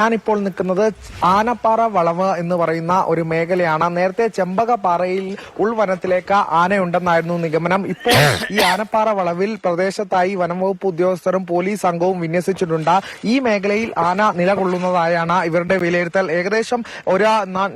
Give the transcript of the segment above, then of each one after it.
ഞാനിപ്പോൾ നിൽക്കുന്നത് ആനപ്പാറ വളവ് എന്ന് പറയുന്ന ഒരു മേഖലയാണ്. നേരത്തെ ചെമ്പകപ്പാറയിൽ ഉൾവനത്തിലേക്ക് ആനയുണ്ടെന്നായിരുന്നു നിഗമനം. ഇപ്പോൾ ഈ ആനപ്പാറ വളവിൽ പ്രദേശത്തായി വനംവകുപ്പ് ഉദ്യോഗസ്ഥരും പോലീസ് സംഘവും വിന്യസിച്ചിട്ടുണ്ട്. ഈ മേഖലയിൽ ആന നിലകൊള്ളുന്നതായാണ് ഇവരുടെ വിലയിരുത്തൽ. ഏകദേശം ഒരു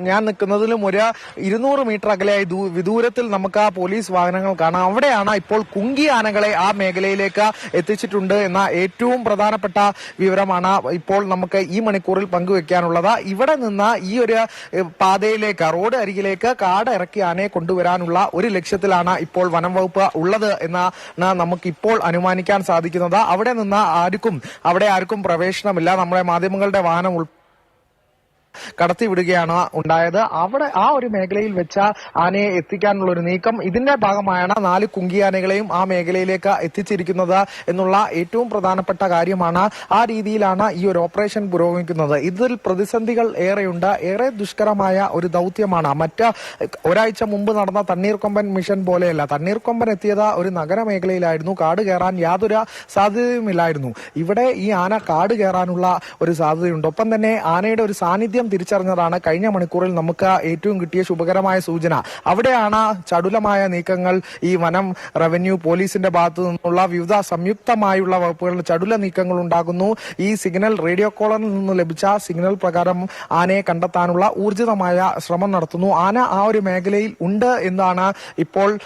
ഞാൻ നിൽക്കുന്നതിലും ഒരു ഇരുന്നൂറ് മീറ്റർ അകലെയായി വിദൂരത്തിൽ നമുക്ക് ആ പോലീസ് വാഹനങ്ങൾ കാണാം. അവിടെയാണ് ഇപ്പോൾ കുങ്കി ആനകളെ ആ മേഖലയിലേക്ക് എത്തിച്ചിട്ടുണ്ട് എന്ന ഏറ്റവും പ്രധാനപ്പെട്ട വിവരമാണ് ഇപ്പോൾ നമുക്ക് ഈ മണിക്കൂറിൽ പങ്കുവെക്കാനുള്ളത്. ഇവിടെ നിന്ന് ഈ ഒരു പാതയിലേക്ക് റോഡ് അരികിലേക്ക് കാട് ഇറക്കി ആനയെ കൊണ്ടുവരാനുള്ള ഒരു ലക്ഷ്യത്തിലാണ് ഇപ്പോൾ വനം വകുപ്പ് ഉള്ളത് എന്നാണ് നമുക്ക് ഇപ്പോൾ അനുമാനിക്കാൻ സാധിക്കുന്നത്. അവിടെ നിന്ന് ആർക്കും അവിടെ ആർക്കും പ്രവേശനമില്ല. നമ്മുടെ മാധ്യമങ്ങളുടെ വാഹനം കടത്തിവിടുകയാണ് ഉണ്ടായത്. അവിടെ ആ ഒരു മേഖലയിൽ വെച്ച ആനയെ എത്തിക്കാനുള്ള ഒരു നീക്കം ഇതിന്റെ ഭാഗമായാണ് നാല് കുങ്കിയാനകളെയും ആ മേഖലയിലേക്ക് എത്തിച്ചിരിക്കുന്നത് എന്നുള്ള ഏറ്റവും പ്രധാനപ്പെട്ട കാര്യമാണ് ആ രീതിയിലാണ് ഈ ഒരു ഓപ്പറേഷൻ പുരോഗമിക്കുന്നത്. ഇതിൽ പ്രതിസന്ധികൾ ഏറെയുണ്ട്. ഏറെ ദുഷ്കരമായ ഒരു ദൗത്യമാണ്. മറ്റ് ഒരാഴ്ച മുമ്പ് നടന്ന തണ്ണീർക്കൊമ്പൻ മിഷൻ പോലെയല്ല. തണ്ണീർക്കൊമ്പൻ എത്തിയത് ഒരു നഗരമേഖലയിലായിരുന്നു കാട് കയറാൻ യാതൊരു സാധ്യതയുമില്ലായിരുന്നു. ഇവിടെ ഈ ആന കാട് കയറാനുള്ള ഒരു സാധ്യതയുണ്ട്. ഒപ്പം തന്നെ ആനയുടെ ഒരു സാന്നിധ്യം തിരിച്ചറിഞ്ഞതാണ്. കഴിഞ്ഞ മണിക്കൂറിൽ നമുക്ക് ഏറ്റവും കിട്ടിയ ശുഭകരമായ സൂചന. അവിടെയാണ് ചടുലമായ നീക്കങ്ങൾ ഈ വനം റവന്യൂ പോലീസിന്റെ ഭാഗത്തു നിന്നുള്ള വിവിധ സംയുക്തമായുള്ള വകുപ്പുകളിൽ ചടുല നീക്കങ്ങൾ ഉണ്ടാകുന്നു. ഈ സിഗ്നൽ റേഡിയോ കോളറിൽ നിന്ന് ലഭിച്ച സിഗ്നൽ പ്രകാരം ആനയെ കണ്ടെത്താനുള്ള ഊർജിതമായ ശ്രമം നടത്തുന്നു. ആന ആ ഒരു മേഖലയിൽ ഉണ്ട് എന്നാണ് ഇപ്പോൾ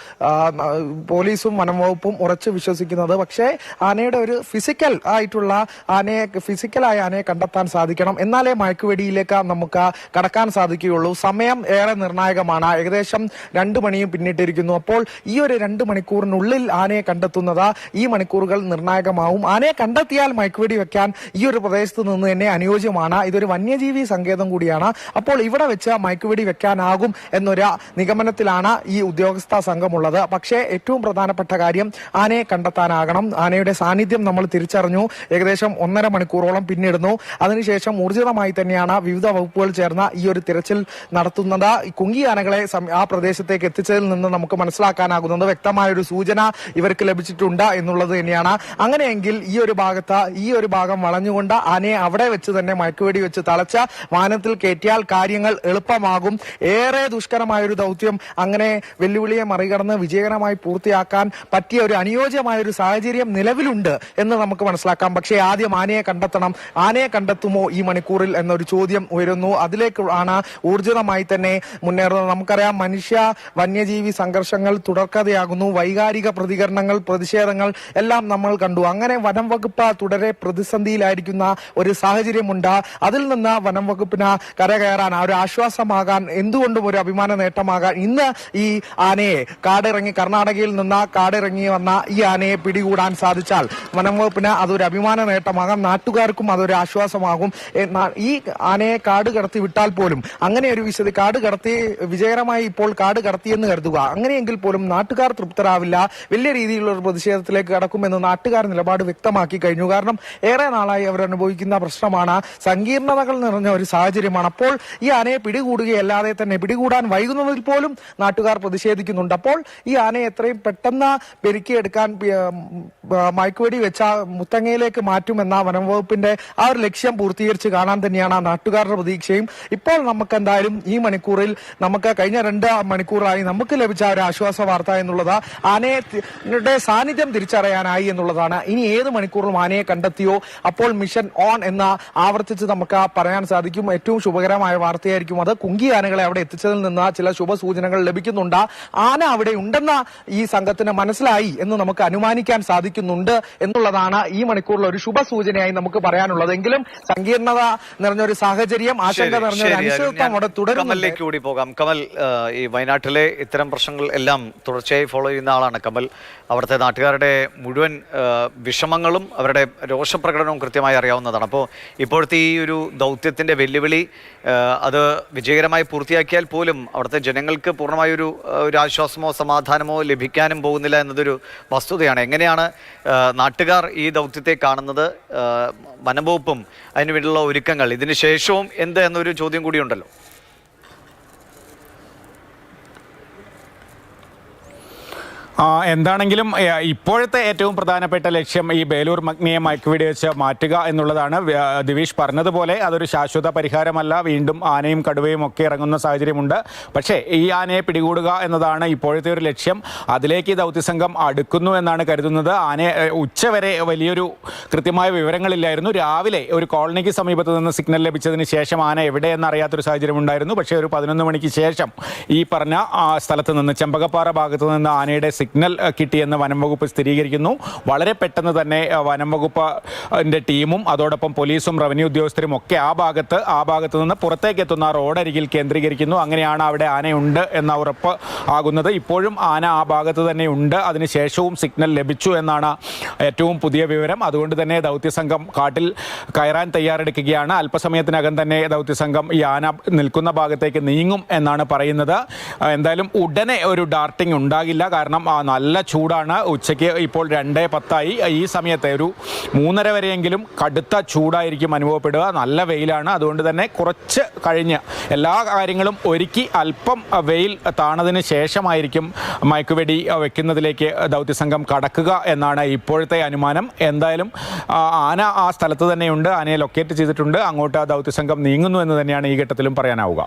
പോലീസും വനം വകുപ്പും ഉറച്ചു വിശ്വസിക്കുന്നത്. പക്ഷേ ആനയുടെ ഒരു ഫിസിക്കൽ ആയിട്ടുള്ള ആനയെ ഫിസിക്കലായ ആനയെ കണ്ടെത്താൻ സാധിക്കണം. എന്നാലേ മയക്കുവെടിയിലേക്ക് നമുക്ക് കടക്കാൻ സാധിക്കുകയുള്ളൂ. സമയം ഏറെ നിർണായകമാണ്. ഏകദേശം രണ്ടു മണിയും പിന്നിട്ടിരിക്കുന്നു. അപ്പോൾ ഈ ഒരു രണ്ട് മണിക്കൂറിനുള്ളിൽ ആനയെ കണ്ടെത്തുന്നത് ഈ മണിക്കൂറുകൾ നിർണായകമാവും. ആനയെ കണ്ടെത്തിയാൽ മയക്കുവെടി വെക്കാൻ ഈ ഒരു പ്രദേശത്ത് നിന്ന് തന്നെ അനുയോജ്യമാണ്. ഇതൊരു വന്യജീവി സങ്കേതം കൂടിയാണ്. അപ്പോൾ ഇവിടെ വെച്ച് മയക്കുവെടി വെക്കാനാകും എന്നൊരു നിഗമനത്തിലാണ് ഈ ഉദ്യോഗസ്ഥ സംഘമുള്ളത്. പക്ഷേ ഏറ്റവും പ്രധാനപ്പെട്ട കാര്യം ആനയെ കണ്ടെത്താനാകണം. ആനയുടെ സാന്നിധ്യം നമ്മൾ തിരിച്ചറിഞ്ഞു. ഏകദേശം ഒന്നര മണിക്കൂറോളം പിന്നിടുന്നു. അതിനുശേഷം ഊർജിതമായി തന്നെയാണ് വിവിധ വകുപ്പുകൾ ചേർന്ന ഈ ഒരു തിരച്ചിൽ നടത്തുന്നത്. കുങ്കി ആനകളെ ആ പ്രദേശത്തേക്ക് എത്തിച്ചതിൽ നിന്ന് നമുക്ക് മനസ്സിലാക്കാനാകുന്നത് വ്യക്തമായ ഒരു സൂചന ഇവർക്ക് ലഭിച്ചിട്ടുണ്ട് എന്നുള്ളത് തന്നെയാണ്. അങ്ങനെയെങ്കിൽ ഈ ഒരു ഭാഗത്ത് ഈ ഒരു ഭാഗം വളഞ്ഞുകൊണ്ട് ആനയെ അവിടെ വെച്ച് തന്നെ മയക്കുവെടി വെച്ച് തളച്ച വാഹനത്തിൽ കയറ്റിയാൽ കാര്യങ്ങൾ എളുപ്പമാകും. ഏറെ ദുഷ്കരമായ ഒരു ദൗത്യം അങ്ങനെ വെല്ലുവിളിയെ മറികടന്ന് വിജയകരമായി പൂർത്തിയാക്കാൻ പറ്റിയ ഒരു അനുയോജ്യമായ ഒരു സാഹചര്യം നിലവിലുണ്ട് എന്ന് നമുക്ക് മനസ്സിലാക്കാം. പക്ഷേ ആദ്യം ആനയെ കണ്ടെത്തണം. ആനയെ കണ്ടെത്തുമോ ഈ മണിക്കൂറിൽ എന്നൊരു ചോദ്യം ഉയരുന്നു. അതിലേക്ക് ആണ് ഊർജിതമായി തന്നെ മുന്നേറുന്നത്. നമുക്കറിയാം മനുഷ്യ വന്യജീവി സംഘർഷങ്ങൾ തുടർക്കഥയാകുന്നു. വൈകാരിക പ്രതികരണങ്ങൾ പ്രതിഷേധങ്ങൾ എല്ലാം നമ്മൾ കണ്ടു. അങ്ങനെ വനം വകുപ്പ് തുടരെ പ്രതിസന്ധിയിലായിരിക്കുന്ന ഒരു സാഹചര്യമുണ്ട്. അതിൽ നിന്ന് വനം വകുപ്പിന് കരകയറാൻ ഒരു ആശ്വാസമാകാൻ എന്തുകൊണ്ടും ഒരു അഭിമാന നേട്ടമാകാൻ ഇന്ന് ഈ ആനയെ കാടിറങ്ങി കർണാടകയിൽ നിന്ന് കാടിറങ്ങി വന്ന ഈ ആനയെ പിടികൂടാൻ സാധിച്ചാൽ വനം വകുപ്പിന് അതൊരു അഭിമാന നേട്ടമാകാം. നാട്ടുകാർക്കും അതൊരു ആശ്വാസമാകും. ഈ ആനയെ കാട് കടത്തി വിട്ടാൽ പോലും. അങ്ങനെ ഒരു വിശദ കാട് കടത്തി വിജയകരമായി ഇപ്പോൾ കാട് കടത്തിയെന്ന് കരുതുക. അങ്ങനെയെങ്കിൽ പോലും നാട്ടുകാർ തൃപ്തരാവില്ല. വലിയ രീതിയിലുള്ള ഒരു പ്രതിഷേധത്തിലേക്ക് കടക്കുമെന്ന് നാട്ടുകാർ നിലപാട് വ്യക്തമാക്കി കഴിഞ്ഞു. കാരണം ഏറെ നാളായി അവർ അനുഭവിക്കുന്ന പ്രശ്നമാണ് സങ്കീർണതകൾ നിറഞ്ഞ ഒരു സാഹചര്യമാണ്. അപ്പോൾ ഈ ആനയെ പിടികൂടുകയല്ലാതെ തന്നെ പിടികൂടാൻ വൈകുന്നതിൽ പോലും നാട്ടുകാർ പ്രതിഷേധിക്കുന്നുണ്ട്. അപ്പോൾ ഈ ആനയെ എത്രയും പെട്ടെന്ന് പെരുക്കിയെടുക്കാൻ മയക്കുവെടി വെച്ച മുത്തങ്ങയിലേക്ക് മാറ്റുമെന്ന വനംവകുപ്പിന്റെ ആ ഒരു ലക്ഷ്യം പൂർത്തീകരിച്ച് കാണാൻ തന്നെയാണ് നാട്ടുകാരുടെ പ്രതീക്ഷയും ഇപ്പോൾ നമുക്ക് എന്തായാലും ഈ മണിക്കൂറിൽ നമുക്ക് കഴിഞ്ഞ രണ്ട് മണിക്കൂറായി നമുക്ക് ലഭിച്ച ഒരു ആശ്വാസ വാർത്ത എന്നുള്ളത് ആനയുടെ സാന്നിധ്യം തിരിച്ചറിയാനായി എന്നുള്ളതാണ്. ഇനി ഏത് മണിക്കൂറിലും ആനയെ കണ്ടെത്തിയോ? അപ്പോൾ മിഷൻ ഓൺ എന്ന ആവർത്തിച്ച് നമുക്ക് പറയാൻ സാധിക്കും. ഏറ്റവും ശുഭകരമായ വാർത്തയായിരിക്കും അത്. കുങ്കി ആനകളെ അവിടെ എത്തിച്ചതിൽ നിന്ന് ചില ശുഭസൂചനകൾ ലഭിക്കുന്നുണ്ട്. ആന അവിടെ ഉണ്ടെന്ന ഈ സംഘത്തിന് മനസ്സിലായി എന്ന് നമുക്ക് അനുമാനിക്കാൻ സാധിക്കുന്നുണ്ട് എന്നുള്ളതാണ് ഈ മണിക്കൂറിൽ ഒരു ശുഭസൂചനയായി നമുക്ക് പറയാനുള്ളത്. എങ്കിലും സങ്കീർണത നിറഞ്ഞ ഒരു സാഹചര്യം ആശങ്ക നിറഞ്ഞ കമലിലേക്ക് കൂടി പോകാം. കമൽ ഈ വയനാട്ടിലെ ഇത്തരം പ്രശ്നങ്ങൾ എല്ലാം തുടർച്ചയായി ഫോളോ ചെയ്യുന്ന ആളാണ് കമൽ. അവിടുത്തെ നാട്ടുകാരുടെ മുഴുവൻ വിഷമങ്ങളും അവരുടെ രോഷപ്രകടനവും കൃത്യമായി അറിയാവുന്നതാണ്. അപ്പോൾ ഇപ്പോഴത്തെ ഈ ഒരു ദൗത്യത്തിന്റെ വെല്ലുവിളി അത് വിജയകരമായി പൂർത്തിയാക്കിയാൽ പോലും അവിടുത്തെ ജനങ്ങൾക്ക് പൂർണമായൊരു ഒരു ഒരു ആശ്വാസമോ സമാധാനമോ ലഭിക്കാനും പോകുന്നില്ല എന്നതൊരു വസ്തുതയാണ്. എങ്ങനെയാണ് നാട്ടുകാർ ഈ ദൗത്യത്തെ കാണുന്നത്? വനംവകുപ്പും അതിനുവേണ്ടിയുള്ള ഒരുക്കങ്ങൾ. ഇതിന് ശേഷവും എന്ത് എന്നൊരു ചോദ്യം കൂടിയുണ്ടല്ലോ എന്താണെങ്കിലും ഇപ്പോഴത്തെ ഏറ്റവും പ്രധാനപ്പെട്ട ലക്ഷ്യം ഈ ബേലൂർ മഗ്നിയെ മയക്കുവെടി വെച്ച് മാറ്റുക എന്നുള്ളതാണ് ദിവീഷ് പറഞ്ഞതുപോലെ. അതൊരു ശാശ്വത പരിഹാരമല്ല. വീണ്ടും ആനയും കടുവയും ഒക്കെ ഇറങ്ങുന്ന സാഹചര്യമുണ്ട്. പക്ഷേ ഈ ആനയെ പിടികൂടുക എന്നതാണ് ഇപ്പോഴത്തെ ഒരു ലക്ഷ്യം. അതിലേക്ക് ദൗത്യസംഘം അടുക്കുന്നു എന്നാണ് കരുതുന്നത്. ആനയെ ഉച്ചവരെ വലിയൊരു കൃത്യമായ വിവരങ്ങളില്ലായിരുന്നു. രാവിലെ ഒരു കോളനിക്ക് സമീപത്ത് നിന്ന് സിഗ്നൽ ലഭിച്ചതിന് ശേഷം ആന എവിടെയെന്ന് അറിയാത്തൊരു സാഹചര്യം ഉണ്ടായിരുന്നു പക്ഷേ ഒരു പതിനൊന്ന് മണിക്ക് ശേഷം ഈ പറഞ്ഞ സ്ഥലത്ത് നിന്ന് ചെമ്പകപ്പാറ ഭാഗത്ത് നിന്ന് ആനയുടെ സിഗ്നൽ അഹ്, കിട്ടിയെന്ന് വനം വകുപ്പ് സ്ഥിരീകരിക്കുന്നു. വളരെ പെട്ടെന്ന് തന്നെ വനം വകുപ്പിന്റെ ടീമും അതോടൊപ്പം പോലീസും റവന്യൂ ഉദ്യോഗസ്ഥരും ഒക്കെ ആ ഭാഗത്ത് ആ ഭാഗത്ത് നിന്ന് പുറത്തേക്ക് എത്തുന്ന റോഡരികിൽ കേന്ദ്രീകരിക്കുന്നു. അങ്ങനെയാണ് അവിടെ ആനയുണ്ട് എന്ന ഉറപ്പ് ആകുന്നത്. ഇപ്പോഴും ആന ആ ഭാഗത്ത് തന്നെ ഉണ്ട്. അതിനുശേഷവും സിഗ്നൽ ലഭിച്ചു എന്നാണ് ഏറ്റവും പുതിയ വിവരം. അതുകൊണ്ട് തന്നെ ദൗത്യസംഘം കാട്ടിൽ കയറാൻ തയ്യാറെടുക്കുകയാണ്. അല്പസമയത്തിനകം തന്നെ ദൗത്യസംഘം ഈ ആന നിൽക്കുന്ന ഭാഗത്തേക്ക് നീങ്ങും എന്നാണ് പറയുന്നത്. എന്തായാലും ഉടനെ ഒരു ഡാർട്ടിംഗ് ഉണ്ടാകില്ല. കാരണം ആ, നല്ല ചൂടാണ്. ഉച്ചയ്ക്ക് ഇപ്പോൾ രണ്ടേ പത്തായി. ഈ സമയത്ത് ഒരു മൂന്നര വരെയെങ്കിലും കടുത്ത ചൂടായിരിക്കും അനുഭവപ്പെടുക. നല്ല വെയിലാണ്. അതുകൊണ്ട് തന്നെ കുറച്ച് കഴിഞ്ഞ് എല്ലാ കാര്യങ്ങളും ഒരുക്കി അല്പം വെയിൽ താണതിന് ശേഷമായിരിക്കും മയക്കുവെടി വെക്കുന്നതിലേക്ക് ദൗത്യസംഘം കടക്കുക എന്നാണ് ഇപ്പോഴത്തെ അനുമാനം. എന്തായാലും ആന ആ സ്ഥലത്ത് തന്നെയുണ്ട്. ആനയെ ലൊക്കേറ്റ് ചെയ്തിട്ടുണ്ട്. അങ്ങോട്ട് ദൗത്യസംഘം നീങ്ങുന്നു എന്ന് തന്നെയാണ് ഈ ഘട്ടത്തിലും പറയാനാവുക.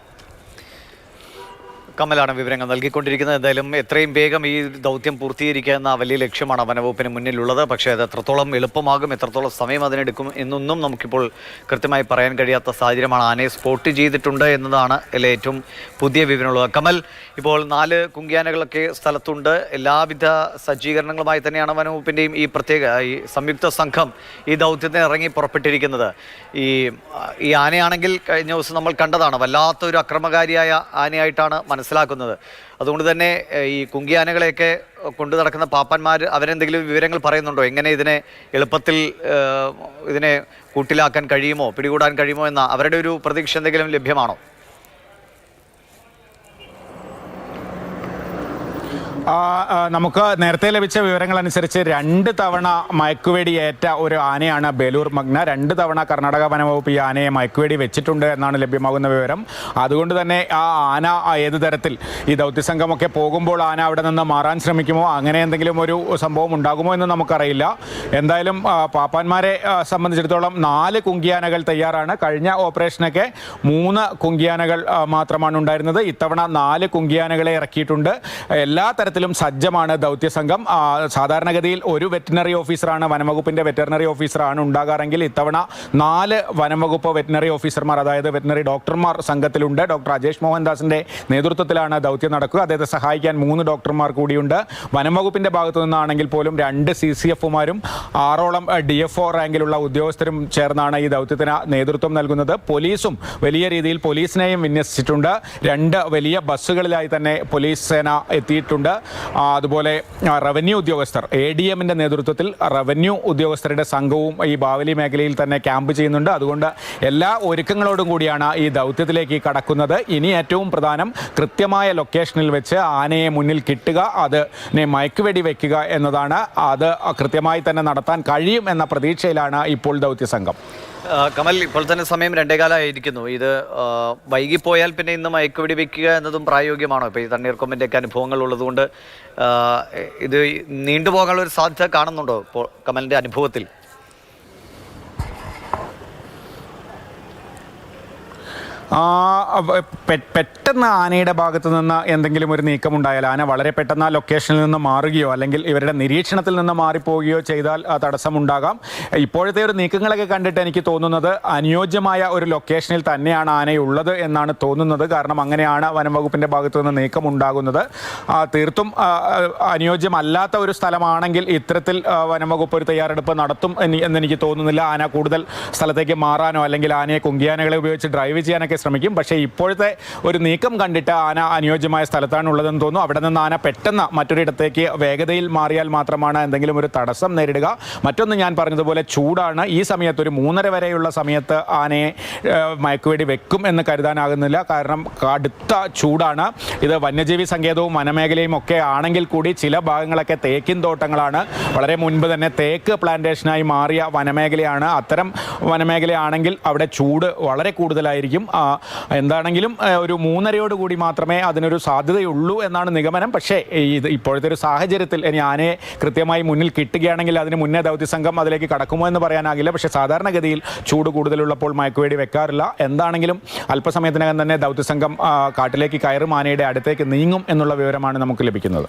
കമലാണ് വിവരങ്ങൾ നൽകിക്കൊണ്ടിരിക്കുന്നത്. എന്തായാലും എത്രയും വേഗം ഈ ദൗത്യം പൂർത്തീകരിക്കുക എന്ന വലിയ ലക്ഷ്യമാണ് വനവകുപ്പിന് മുന്നിലുള്ളത്. പക്ഷേ അത് എത്രത്തോളം എളുപ്പമാകും എത്രത്തോളം സമയം അതിനെടുക്കും എന്നൊന്നും നമുക്കിപ്പോൾ കൃത്യമായി പറയാൻ കഴിയാത്ത സാഹചര്യമാണ്. ആനയെ സ്പോട്ട് ചെയ്തിട്ടുണ്ട് എന്നതാണ് അല്ലെ ഏറ്റവും പുതിയ വിവരമുള്ളത്. കമൽ ഇപ്പോൾ നാല് കുങ്കിയാനകളൊക്കെ സ്ഥലത്തുണ്ട്. എല്ലാവിധ സജ്ജീകരണങ്ങളുമായി തന്നെയാണ് വനവകുപ്പിന്റെയും ഈ പ്രത്യേക ഈ സംയുക്ത സംഘം ഈ ദൗത്യത്തിന് ഇറങ്ങി പുറപ്പെട്ടിരിക്കുന്നത്. ഈ ഈ ആനയാണെങ്കിൽ കഴിഞ്ഞ ദിവസം നമ്മൾ കണ്ടതാണ് വല്ലാത്തൊരു അക്രമകാരിയായ ആനയായിട്ടാണ് മനസ്സിലാക്കുന്നത് അതുകൊണ്ട് തന്നെ ഈ കുങ്കിയാനകളെയൊക്കെ കൊണ്ടു നടക്കുന്ന പാപ്പന്മാർ അവരെന്തെങ്കിലും വിവരങ്ങൾ പറയുന്നുണ്ടോ? എങ്ങനെ ഇതിനെ എളുപ്പത്തിൽ ഇതിനെ കൂട്ടിലാക്കാൻ കഴിയുമോ? പിടികൂടാൻ കഴിയുമോ എന്ന അവരുടെ ഒരു പ്രതീക്ഷ എന്തെങ്കിലും ലഭ്യമാണോ ആ, ആ, നമുക്ക് നേരത്തെ ലഭിച്ച വിവരങ്ങൾ അനുസരിച്ച് രണ്ട് തവണ മയക്കുവേടി ഏറ്റ ഒരു ആനയാണ് ബേലൂർ മഗ്ന. രണ്ട് തവണ കർണാടക വനംവകുപ്പ് ഈ ആനയെ മയക്കുവേടി വെച്ചിട്ടുണ്ട് എന്നാണ് ലഭ്യമാകുന്ന വിവരം. അതുകൊണ്ട് തന്നെ ആ ആന ഏത് തരത്തിൽ ഈ ദൗത്യസംഘമൊക്കെ പോകുമ്പോൾ ആന അവിടെ നിന്ന് മാറാൻ ശ്രമിക്കുമോ? അങ്ങനെ എന്തെങ്കിലും ഒരു സംഭവം ഉണ്ടാകുമോ എന്ന് നമുക്കറിയില്ല. എന്തായാലും പാപ്പാന്മാരെ സംബന്ധിച്ചിടത്തോളം നാല് കുങ്കിയാനകൾ തയ്യാറാണ്. കഴിഞ്ഞ ഓപ്പറേഷനൊക്കെ മൂന്ന് കുങ്കിയാനകൾ മാത്രമാണ് ഉണ്ടായിരുന്നത്. ഇത്തവണ നാല് കുങ്കിയാനകളെ ഇറക്കിയിട്ടുണ്ട്. എല്ലാ തരത്തിലും സജ്ജമാണ് ദൗത്യസംഘം സാധാരണഗതിയിൽ ഒരു വെറ്റിനറി ഓഫീസറാണ് വനംവകുപ്പിന്റെ വെറ്റിനറി ഓഫീസറാണ് ഉണ്ടാകാറെങ്കിൽ ഇത്തവണ നാല് വനംവകുപ്പ് വെറ്റിനറി ഓഫീസർമാർ അതായത് വെറ്റിനറി ഡോക്ടർമാർ സംഘത്തിലുണ്ട്. ഡോക്ടർ അജേഷ് മോഹൻദാസിന്റെ നേതൃത്വത്തിലാണ് ദൗത്യം നടക്കുക. അദ്ദേഹത്തെ സഹായിക്കാൻ മൂന്ന് ഡോക്ടർമാർ കൂടിയുണ്ട്. വനംവകുപ്പിന്റെ ഭാഗത്തു നിന്നാണെങ്കിൽ പോലും രണ്ട് സി സി എഫുമാരും ആറോളം ഡി എഫ് ഒ റാങ്കിലുള്ള ഉദ്യോഗസ്ഥരും ചേർന്നാണ് ഈ ദൗത്യത്തിന് നേതൃത്വം നൽകുന്നത്. പോലീസും വലിയ രീതിയിൽ പോലീസിനെയും വിന്യസിച്ചിട്ടുണ്ട്. രണ്ട് വലിയ ബസ്സുകളിലായി തന്നെ പോലീസ് സേന എത്തിയിട്ടുണ്ട്. അതുപോലെ റവന്യൂ ഉദ്യോഗസ്ഥർ എ ഡി എമ്മിന്റെ നേതൃത്വത്തിൽ റവന്യൂ ഉദ്യോഗസ്ഥരുടെ സംഘവും ഈ ബാവലി മേഖലയിൽ തന്നെ ക്യാമ്പ് ചെയ്യുന്നുണ്ട്. അതുകൊണ്ട് എല്ലാ ഒരുക്കങ്ങളോടും കൂടിയാണ് ഈ ദൗത്യത്തിലേക്ക് കടക്കുന്നത്. ഇനി ഏറ്റവും പ്രധാനം കൃത്യമായ ലൊക്കേഷനിൽ വെച്ച് ആനയെ മുന്നിൽ കിട്ടുക അതിനെ മയക്കുവെടി വെക്കുക എന്നതാണ്. അത് കൃത്യമായി തന്നെ നടത്താൻ കഴിയും എന്ന പ്രതീക്ഷയിലാണ് ഇപ്പോൾ ദൗത്യസംഘം. ആ, കമൽ ഇപ്പോൾ തന്നെ സമയം രണ്ടേകാലമായിരിക്കുന്നു ഇത് വൈകിപ്പോയാൽ പിന്നെ ഇന്ന് മയക്കുവെടി വെക്കുക എന്നതും പ്രായോഗികമാണോ? ഇപ്പോൾ ഈ തണ്ണീർക്കൊമ്പിന്റെ ഒക്കെ അനുഭവങ്ങൾ ഉള്ളതുകൊണ്ട് ഇത് നീണ്ടുപോകാനുള്ള ഒരു സാധ്യത കാണുന്നുണ്ടോ ഇപ്പോൾ കമലിന്റെ അനുഭവത്തിൽ? പെട്ടെന്ന് ആനയുടെ ഭാഗത്ത് നിന്ന് എന്തെങ്കിലും ഒരു നീക്കം ഉണ്ടായാൽ ആന വളരെ പെട്ടെന്ന് ആ ലൊക്കേഷനിൽ നിന്ന് മാറുകയോ അല്ലെങ്കിൽ ഇവരുടെ നിരീക്ഷണത്തിൽ നിന്ന് മാറിപ്പോവുകയോ ചെയ്താൽ ആ തടസ്സമുണ്ടാകാം. ഇപ്പോഴത്തെ ഒരു നീക്കങ്ങളൊക്കെ കണ്ടിട്ട് എനിക്ക് തോന്നുന്നത് അനുയോജ്യമായ ഒരു ലൊക്കേഷനിൽ തന്നെയാണ് ആനയുള്ളത് എന്നാണ് തോന്നുന്നത്. കാരണം അങ്ങനെയാണ് വനം വകുപ്പിന്റെ ഭാഗത്തു നിന്ന് നീക്കം ഉണ്ടാകുന്നത് തീർത്തും ആ, ആ, അനുയോജ്യമല്ലാത്ത ഒരു സ്ഥലമാണെങ്കിൽ ഇത്തരത്തിൽ വനം വകുപ്പ് ഒരു തയ്യാറെടുപ്പ് നടത്തും എന്ന് എനിക്ക് തോന്നുന്നില്ല. ആന കൂടുതൽ സ്ഥലത്തേക്ക് മാറാനോ അല്ലെങ്കിൽ ആനയെ കുങ്കിയാനകളെ ഉപയോഗിച്ച് ഡ്രൈവ് ചെയ്യാനൊക്കെ ശ്രമിക്കും പക്ഷേ ഇപ്പോഴത്തെ ഒരു നീക്കം കണ്ടിട്ട് ആന അനുയോജ്യമായ സ്ഥലത്താണ് ഉള്ളതെന്ന് തോന്നുന്നു. അവിടെ നിന്ന് ആന പെട്ടെന്ന് മറ്റൊരിടത്തേക്ക് വേഗതയിൽ മാറിയാൽ മാത്രമാണ് എന്തെങ്കിലും ഒരു തടസ്സം നേരിടുക. മറ്റൊന്ന് ഞാൻ പറഞ്ഞതുപോലെ ചൂടാണ്. ഈ സമയത്ത് ഒരു മൂന്നര വരെയുള്ള സമയത്ത് ആനയെ മയക്കുവേടി വെക്കും എന്ന് കരുതാനാകുന്നില്ല. കാരണം കടുത്ത ചൂടാണ്. ഇത് വന്യജീവി സങ്കേതവും വനമേഖലയും ഒക്കെ ആണെങ്കിൽ കൂടി ചില ഭാഗങ്ങളൊക്കെ തേക്കിൻ തോട്ടങ്ങളാണ്. വളരെ മുൻപ് തന്നെ തേക്ക് പ്ലാന്റേഷനായി മാറിയ വനമേഖലയാണ്. അത്തരം വനമേഖലയാണെങ്കിൽ അവിടെ ചൂട് വളരെ കൂടുതലായിരിക്കും. എന്താണെങ്കിലും ഒരു മൂന്നരയോട് കൂടി മാത്രമേ അതിനൊരു സാധ്യതയുള്ളൂ എന്നാണ് നിഗമനം. പക്ഷേ ഇത് ഇപ്പോഴത്തെ ഒരു സാഹചര്യത്തിൽ ഇനി ആനയെ കൃത്യമായി മുന്നിൽ കിട്ടുകയാണെങ്കിൽ അതിന് മുന്നേ ദൗത്യസംഘം അതിലേക്ക് കടക്കുമോ എന്ന് പറയാനാകില്ല. പക്ഷേ സാധാരണഗതിയിൽ ചൂട് കൂടുതലുള്ളപ്പോൾ മയക്കുവേടി വെക്കാറില്ല. എന്താണെങ്കിലും അല്പസമയത്തിനകം തന്നെ ദൗത്യസംഘം സംഘം കാട്ടിലേക്ക് കയറും ആനയുടെ അടുത്തേക്ക് നീങ്ങും എന്നുള്ള വിവരമാണ് നമുക്ക് ലഭിക്കുന്നത്.